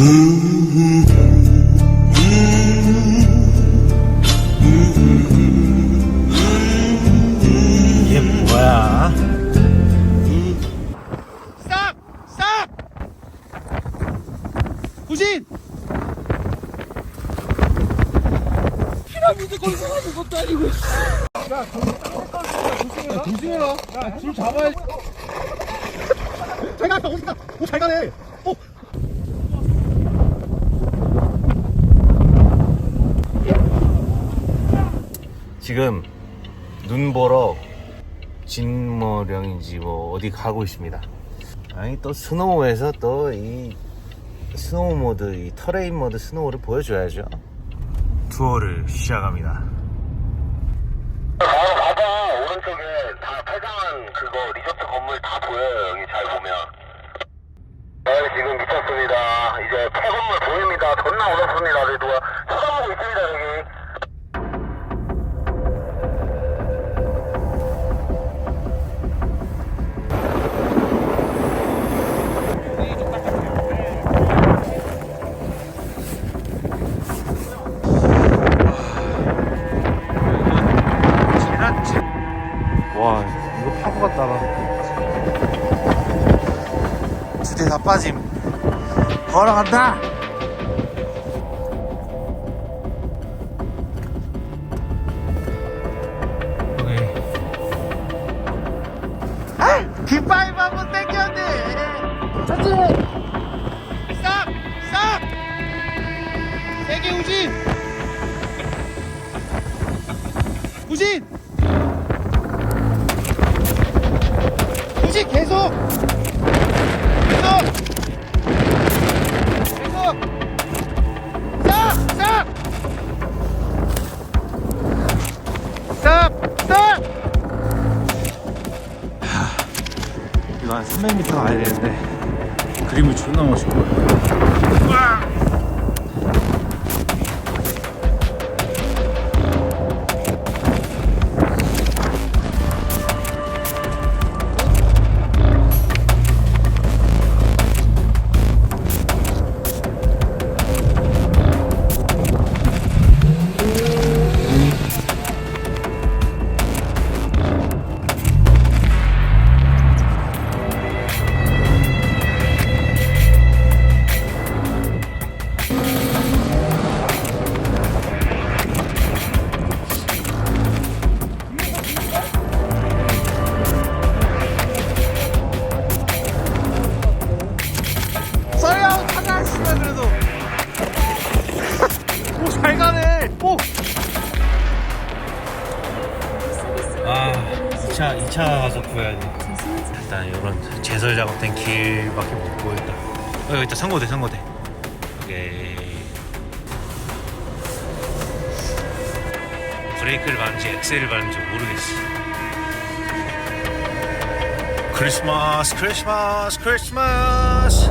이게 뭐야? 스탑! 스탑! 구신! 피라미드 건설하는 것도 아니고 야 조심해라 야줄 잡아야 잘 갔다 어디가 오잘 가네 어 지금 눈 보러 진머령인지 뭐 어디 가고 있습니다. 아니 또 스노우에서 또 이 스노우 모드, 이 터레인 모드 스노우를 보여줘야죠. 투어를 시작합니다. 바로 봐봐 오른쪽에 다 폐장한 그거 리조트 건물 다 보여요 여기 잘 보면 네 지금 미쳤습니다 이제 폐건물 보입니다 존나 어렵습니다 그래도 쳐다보고 있습니다 여기 두대 다 빠짐 걸어간다 오케이 한번 땡겼네! 우진! 우진 계속! 이거 한 300m 가야 되는데 그림이 존나 멋있고 2차 2차 가서 구해야 돼 일단 이런 제설 작업된 길밖에 못 보였다. 어, 여기 있다. 상고대 상고대. 오케이. 브레이크를 밟는지 엑셀을 밟는지 모르겠어. 크리스마스 크리스마스 크리스마스